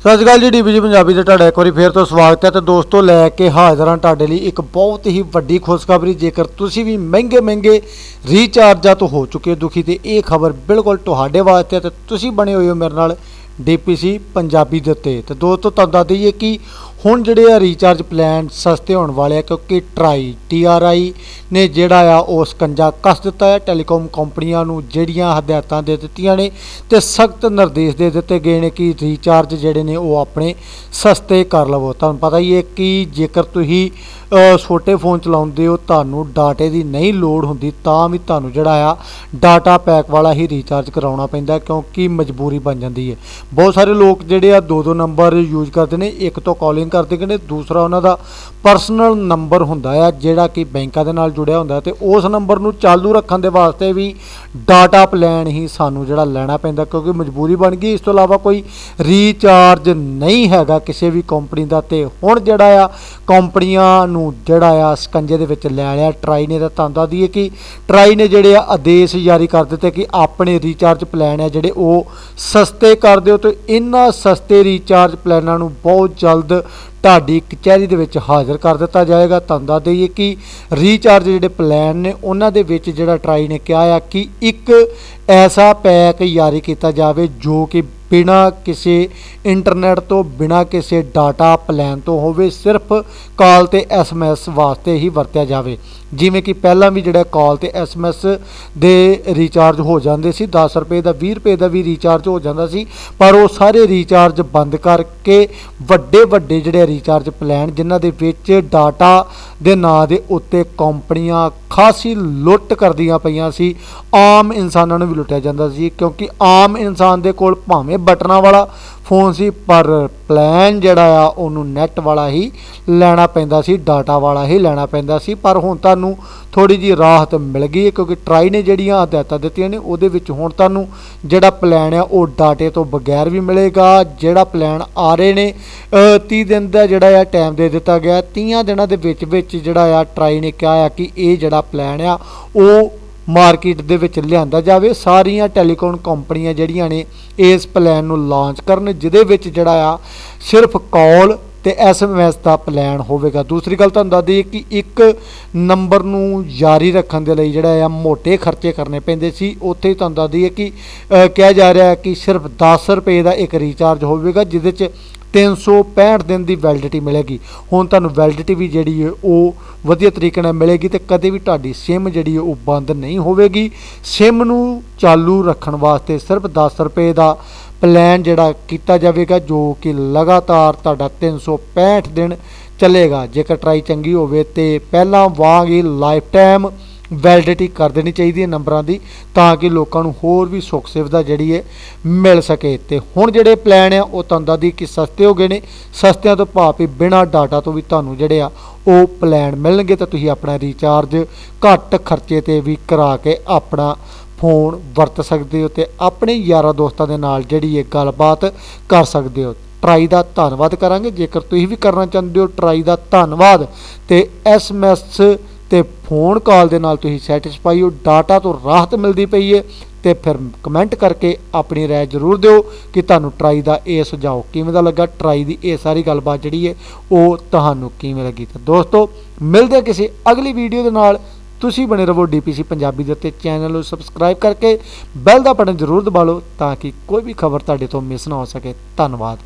ਸਤਿ ਸ਼੍ਰੀ ਅਕਾਲ ਜੀ ਡੀਬੀਜੀ ਪੰਜਾਬੀ ਤੇ ਤੁਹਾਡਾ ਇੱਕ ਵਾਰੀ ਫੇਰ ਤੋਂ ਸਵਾਗਤ ਹੈ ਤੇ ਦੋਸਤੋ, ਲੈ ਕੇ ਹਾਜ਼ਰ ਹਾਂ ਤੁਹਾਡੇ ਲਈ ਇੱਕ ਬਹੁਤ ਹੀ ਵੱਡੀ ਖੁਸ਼ਖਬਰੀ। ਜੇਕਰ ਤੁਸੀਂ ਵੀ ਮਹਿੰਗੇ ਮਹਿੰਗੇ ਰੀਚਾਰਜਾਂ ਤੋਂ ਹੋ ਚੁੱਕੇ ਹੋ ਦੁਖੀ, ਤੇ ਇਹ ਖਬਰ ਬਿਲਕੁਲ ਤੁਹਾਡੇ ਵਾਸਤੇ ਹੈ ਤੇ ਤੁਸੀਂ ਬਣੇ ਹੋਏ ਹੋ ਮੇਰੇ ਨਾਲ ਡੀਪੀਸੀ ਪੰਜਾਬੀ ਦੇ ਉੱਤੇ। ਤੇ ਦੋਸਤੋ, ਤੁਹਾਨੂੰ ਦੱਸ ਦਈਏ ਕਿ ਹੁਣ ਜਿਹੜੇ ਆ ਰੀਚਾਰਜ ਪਲਾਨ ਸਸਤੇ ਹੋਣ ਵਾਲੇ ਆ, ਕਿਉਂਕਿ ਟਰਾਈ ਟੀਆਰਆਈ ਨੇ ਜਿਹੜਾ ਆ ਉਹ ਸਕੰਜਾ ਕੱਸ ਦਿੱਤਾ ਹੈ। ਟੈਲੀਕਾਮ ਕੰਪਨੀਆਂ ਨੂੰ ਜਿਹੜੀਆਂ ਹਦਾਇਤਾਂ ਦੇ ਦਿੱਤੀਆਂ ਨੇ ਤੇ ਸਖਤ ਨਿਰਦੇਸ਼ ਦੇ ਦਿੱਤੇ ਗਏ ਨੇ ਕਿ ਰੀਚਾਰਜ ਜਿਹੜੇ ਨੇ ਉਹ ਆਪਣੇ ਸਸਤੇ ਕਰ ਲਵੋ। ਤੁਹਾਨੂੰ ਪਤਾ ਹੀ ਹੈ ਕਿ ਜੇਕਰ ਤੁਸੀਂ ਛੋਟੇ ਫੋਨ ਚਲਾਉਂਦੇ ਹੋ, ਤੁਹਾਨੂੰ ਡਾਟੇ ਦੀ ਨਹੀਂ ਲੋੜ ਹੁੰਦੀ, ਤਾਂ ਵੀ ਤੁਹਾਨੂੰ ਜਿਹੜਾ ਆ ਡਾਟਾ ਪੈਕ ਵਾਲਾ ਹੀ ਰੀਚਾਰਜ ਕਰਾਉਣਾ ਪੈਂਦਾ ਕਿਉਂਕਿ ਮਜਬੂਰੀ ਬਣ ਜਾਂਦੀ ਹੈ। ਬਹੁਤ ਸਾਰੇ ਲੋਕ ਜਿਹੜੇ ਆ ਦੋ ਦੋ ਨੰਬਰ ਯੂਜ਼ ਕਰਦੇ ਨੇ, ਇੱਕ ਤੋਂ ਕਾਲਿੰਗ ਕਰਦੇ ਨੇ ਦੂਸਰਾ ਉਹਨਾਂ ਦਾ ਪਰਸਨਲ ਨੰਬਰ ਹੁੰਦਾ ਆ, ਜਿਹੜਾ ਕਿ ਬੈਂਕਾਂ ਦੇ ਨਾਲ ਜੁੜਿਆ ਹੁੰਦਾ ਤੇ ਉਸ ਨੰਬਰ ਨੂੰ ਚਾਲੂ ਰੱਖਣ ਦੇ ਵਾਸਤੇ ਵੀ ਡਾਟਾ ਪਲਾਨ ਹੀ ਸਾਨੂੰ ਜਿਹੜਾ ਲੈਣਾ ਪੈਂਦਾ ਕਿਉਂਕਿ ਮਜਬੂਰੀ ਬਣ ਗਈ। ਇਸ ਤੋਂ ਇਲਾਵਾ ਕੋਈ ਰੀਚਾਰਜ ਨਹੀਂ ਹੈਗਾ ਕਿਸੇ ਵੀ ਕੰਪਨੀ ਦਾ ਤੇ ਹੁਣ ਜਿਹੜਾ ਆ ਕੰਪਨੀਆਂ ਨੂੰ ਜਿਹੜਾ ਆ ਸਕੰਜੇ ਦੇ ਵਿੱਚ ਲੈ ਲਿਆ। ਟਰਾਈ ਨੇ ਤਾਂ ਤੁਹਾਨੂੰ ਦੱਸ ਹੈ ਕਿ ਟਰਾਈ ਨੇ ਜਿਹੜੇ ਆ ਆਦੇਸ਼ ਜਾਰੀ ਕਰ ਦਿੱਤੇ ਕਿ ਆਪਣੇ ਰੀਚਾਰਜ ਪਲਾਨ ਆ ਜਿਹੜੇ ਉਹ ਸਸਤੇ ਕਰ ਦਿਓ ਤੇ ਇਹਨਾਂ ਸਸਤੇ ਰੀਚਾਰਜ ਪਲਾਨਾਂ ਨੂੰ ਬਹੁਤ ਜਲਦ ਤੁਹਾਡੀ ਕਚਹਿਰੀ ਦੇ ਵਿੱਚ ਹਾਜ਼ਰ ਕਰ ਦਿੱਤਾ ਜਾਏਗਾ। ਤੁਹਾਨੂੰ ਦੱਸ ਦਈਏ ਕਿ ਰੀਚਾਰਜ ਜਿਹੜੇ ਪਲਾਨ ਨੇ, ਉਹਨਾਂ ਦੇ ਵਿੱਚ ਜਿਹੜਾ ਟਰਾਈ ਨੇ ਕਿਹਾ ਆ ਕਿ ਇੱਕ ਐਸਾ ਪੈਕ ਜਾਰੀ ਕੀਤਾ ਜਾਵੇ ਜੋ ਕਿ ਬਿਨਾ ਕਿਸੇ ਇੰਟਰਨੈਟ ਤੋਂ, ਬਿਨਾ ਕਿਸੇ ਡਾਟਾ ਪਲਾਨ ਤੋਂ ਹੋਵੇ, ਸਿਰਫ ਕਾਲ ਤੇ ਐਸਐਮਐਸ ਵਾਸਤੇ ਹੀ ਵਰਤਿਆ ਜਾਵੇ। ਜਿਵੇਂ ਕਿ ਪਹਿਲਾਂ ਵੀ ਜਿਹੜਾ ਕਾਲ ਤੇ ਐਸਐਮਐਸ ਦੇ ਰੀਚਾਰਜ ਹੋ ਜਾਂਦੇ ਸੀ 10 ਰੁਪਏ ਦਾ 20 ਰੁਪਏ ਦਾ ਵੀ ਰੀਚਾਰਜ ਹੋ ਜਾਂਦਾ ਸੀ, ਪਰ ਉਹ ਸਾਰੇ ਰੀਚਾਰਜ ਬੰਦ ਕਰਕੇ ਵੱਡੇ ਵੱਡੇ ਜਿਹੜੇ ਰੀਚਾਰਜ ਪਲਾਨ ਜਿਨ੍ਹਾਂ ਦੇ ਵਿੱਚ ਡਾਟਾ ਦੇ ਨਾਂ ਦੇ ਉੱਤੇ ਕੰਪਨੀਆਂ ਖਾਸੀ ਲੁੱਟ ਕਰਦੀਆਂ ਪਈਆਂ ਸੀ। ਆਮ ਇਨਸਾਨਾਂ ਨੂੰ ਵੀ ਲੁੱਟਿਆ ਜਾਂਦਾ ਸੀ ਕਿਉਂਕਿ ਆਮ ਇਨਸਾਨ ਦੇ ਕੋਲ ਭਾਵੇਂ ਬਟਨਾਂ ਵਾਲਾ ਫੋਨ ਸੀ ਪਰ ਪਲਾਨ ਜਿਹੜਾ ਆ ਉਹਨੂੰ ਨੈਟ ਵਾਲਾ ਹੀ ਲੈਣਾ ਪੈਂਦਾ ਸੀ ਡਾਟਾ ਵਾਲਾ ਹੀ ਲੈਣਾ ਪੈਂਦਾ ਸੀ ਪਰ ਹੁਣ ਤੁਹਾਨੂੰ ਥੋੜੀ ਜੀ ਰਾਹਤ ਮਿਲ ਗਈ ਹੈ ਕਿਉਂਕਿ ਟਰਾਈ ਨੇ ਜਿਹੜੀਆਂ ਹਦਾਇਤਾਂ ਦਿੱਤੀਆਂ ਨੇ ਉਹਦੇ ਵਿੱਚ ਹੁਣ ਤੁਹਾਨੂੰ ਜਿਹੜਾ ਪਲਾਨ ਆ ਉਹ ਡਾਟੇ ਤੋਂ ਬਗੈਰ ਵੀ ਮਿਲੇਗਾ। ਜਿਹੜਾ ਪਲਾਨ ਆ ਰਹੇ ਨੇ ਅ, 30 ਦਿਨ ਦਾ ਜਿਹੜਾ ਆ ਟਾਈਮ ਦੇ ਦਿੱਤਾ ਗਿਆ। 30 ਦਿਨਾਂ ਦੇ ਵਿੱਚ ਵਿੱਚ ਜਿਹੜਾ ਆ ਟਰਾਈ ਨੇ ਕਿਹਾ ਆ ਕਿ ਇਹ ਜਿਹੜਾ ਪਲਾਨ ਆ ਉਹ ਮਾਰਕੀਟ ਦੇ ਵਿੱਚ ਲਿਆਂਦਾ ਜਾਵੇ। ਸਾਰੀਆਂ ਟੈਲੀਕਾਮ ਕੰਪਨੀਆਂ ਜਿਹੜੀਆਂ ਨੇ, ਇਸ ਪਲਾਨ ਨੂੰ ਲਾਂਚ ਕਰਨ, ਜਿਹਦੇ ਵਿੱਚ ਜਿਹੜਾ ਆ, ਸਿਰਫ ਕਾਲ ਤੇ ਐਸਐਮਐਸ ਦਾ ਪਲਾਨ ਹੋਵੇਗਾ। ਦੂਸਰੀ ਗੱਲ ਤੁਹਾਨੂੰ ਦੱਸ ਦਈਏ ਕਿ ਇੱਕ ਨੰਬਰ ਨੂੰ ਜਾਰੀ ਰੱਖਣ ਦੇ ਲਈ ਜਿਹੜਾ ਆ ਮੋٹے ਖਰਚੇ ਕਰਨੇ ਪੈਂਦੇ ਸੀ। ਉੱਥੇ ਤੁਹਾਨੂੰ ਦੱਸ ਦਈਏ ਕਿ ਕਿਹਾ ਜਾ ਰਿਹਾ ਹੈ ਕਿ ਸਿਰਫ 10 ਰੁਪਏ ਦਾ ਇੱਕ ਰੀਚਾਰਜ ਹੋਵੇਗਾ, ਜਿਹਦੇ 'ਚ 365 ਦਿਨ ਦੀ ਵੈਲਿਡਿਟੀ ਮਿਲੇਗੀ। ਹੁਣ ਤੁਹਾਨੂੰ ਵੈਲਿਡਿਟੀ ਵੀ ਜਿਹੜੀ ਹੈ ਉਹ ਵਧੀਆ ਤਰੀਕੇ ਨਾਲ ਮਿਲੇਗੀ ਤੇ ਕਦੇ ਵੀ ਤੁਹਾਡੀ ਸਿਮ ਜਿਹੜੀ ਹੈ ਉਹ ਬੰਦ ਨਹੀਂ ਹੋਵੇਗੀ। ਸਿਮ ਨੂੰ ਚਾਲੂ ਰੱਖਣ ਵਾਸਤੇ ਸਿਰਫ 10 ਰੁਪਏ ਦਾ ਪਲਾਨ ਜਿਹੜਾ ਕੀਤਾ ਜਾਵੇਗਾ, ਜੋ ਕਿ ਲਗਾਤਾਰ ਤੁਹਾਡਾ 365 ਦਿਨ ਚੱਲੇਗਾ। ਜੇਕਰ ਟਰਾਈ ਚੰਗੀ ਹੋਵੇ ਤੇ ਪਹਿਲਾਂ ਵਾਂਗ ਹੀ ਲਾਈਫ ਟਾਈਮ ਵੈਲਿਡਿਟੀ ਕਰ ਦੇਣੀ ਚਾਹੀਦੀ ਹੈ ਨੰਬਰਾਂ ਦੀ, ਤਾਂ ਕਿ ਲੋਕਾਂ ਨੂੰ ਹੋਰ ਵੀ ਸੁੱਖ ਸੁਵਿਧਾ ਜਿਹੜੀ ਹੈ ਮਿਲ ਸਕੇ। ਤੇ ਹੁਣ ਜਿਹੜੇ ਪਲਾਨ ਆ, ਉਹ ਤੁਹਾਨੂੰ ਦੱਸਦੀ ਕਿ ਸਸਤੇ ਹੋ ਗਏ ਨੇ। ਸਸਤਿਆਂ ਤੋਂ ਭਾਵੇਂ ਬਿਨਾ ਡਾਟਾ ਤੋਂ ਵੀ ਤੁਹਾਨੂੰ ਜਿਹੜੇ ਆ, ਉਹ ਪਲਾਨ ਮਿਲਣਗੇ। ਤਾਂ ਤੁਸੀਂ ਆਪਣਾ ਰੀਚਾਰਜ ਘੱਟ ਖਰਚੇ ਤੇ ਵੀ ਕਰਾ ਕੇ ਆਪਣਾ ਫੋਨ ਵਰਤ ਸਕਦੇ ਹੋ ਤੇ ਆਪਣੇ ਯਾਰਾਂ ਦੋਸਤਾਂ ਦੇ ਨਾਲ ਜਿਹੜੀ ਇਹ ਗੱਲਬਾਤ ਕਰ ਸਕਦੇ ਹੋ। ਟਰਾਈ ਦਾ ਧੰਨਵਾਦ ਕਰਾਂਗੇ। ਜੇਕਰ ਤੁਸੀਂ ਵੀ ਕਰਨਾ ਚਾਹੁੰਦੇ ਹੋ ਟਰਾਈ ਦਾ ਧੰਨਵਾਦ। ਤੇ ਐਸਐਮਐਸ ਤੇ ਫੋਨ ਕਾਲ ਦੇ ਨਾਲ ਤੁਸੀਂ ਸੈਟੀਸਫਾਈ ਹੋ ਡਾਟਾ ਤੋਂ ਰਾਹਤ ਮਿਲਦੀ ਪਈ ਹੈ ਤੇ ਫਿਰ ਕਮੈਂਟ ਕਰਕੇ ਆਪਣੀ ਰਾਏ ਜ਼ਰੂਰ ਦਿਓ ਕਿ ਤੁਹਾਨੂੰ ਟਰਾਈ ਦਾ ਇਹ ਸੁਝਾਓ ਕਿਵੇਂ ਦਾ ਲੱਗਾ ਟਰਾਈ ਦੀ ਇਹ ਸਾਰੀ ਗੱਲਬਾਤ ਜਿਹੜੀ ਹੈ ਉਹ ਤੁਹਾਨੂੰ ਕਿਵੇਂ ਲੱਗੀ। ਤਾਂ ਦੋਸਤੋ, ਮਿਲਦੇ ਹਾਂ ਕਿਸੇ ਅਗਲੀ ਵੀਡੀਓ ਦੇ ਨਾਲ। ਤੁਸੀਂ ਬਣੇ ਰਹੋ ਡੀਪੀਸੀ ਪੰਜਾਬੀ ਦੇ ਉੱਤੇ ਚੈਨਲ ਨੂੰ ਸਬਸਕ੍ਰਾਈਬ ਕਰਕੇ ਬੈਲ ਦਾ ਬਟਨ ਜ਼ਰੂਰ ਦਬਾ ਲਓ ਤਾਂ ਕਿ ਕੋਈ ਵੀ ਖਬਰ ਤੁਹਾਡੇ ਤੋਂ ਮਿਸ ਨਾ ਹੋ ਸਕੇ। ਧੰਨਵਾਦ।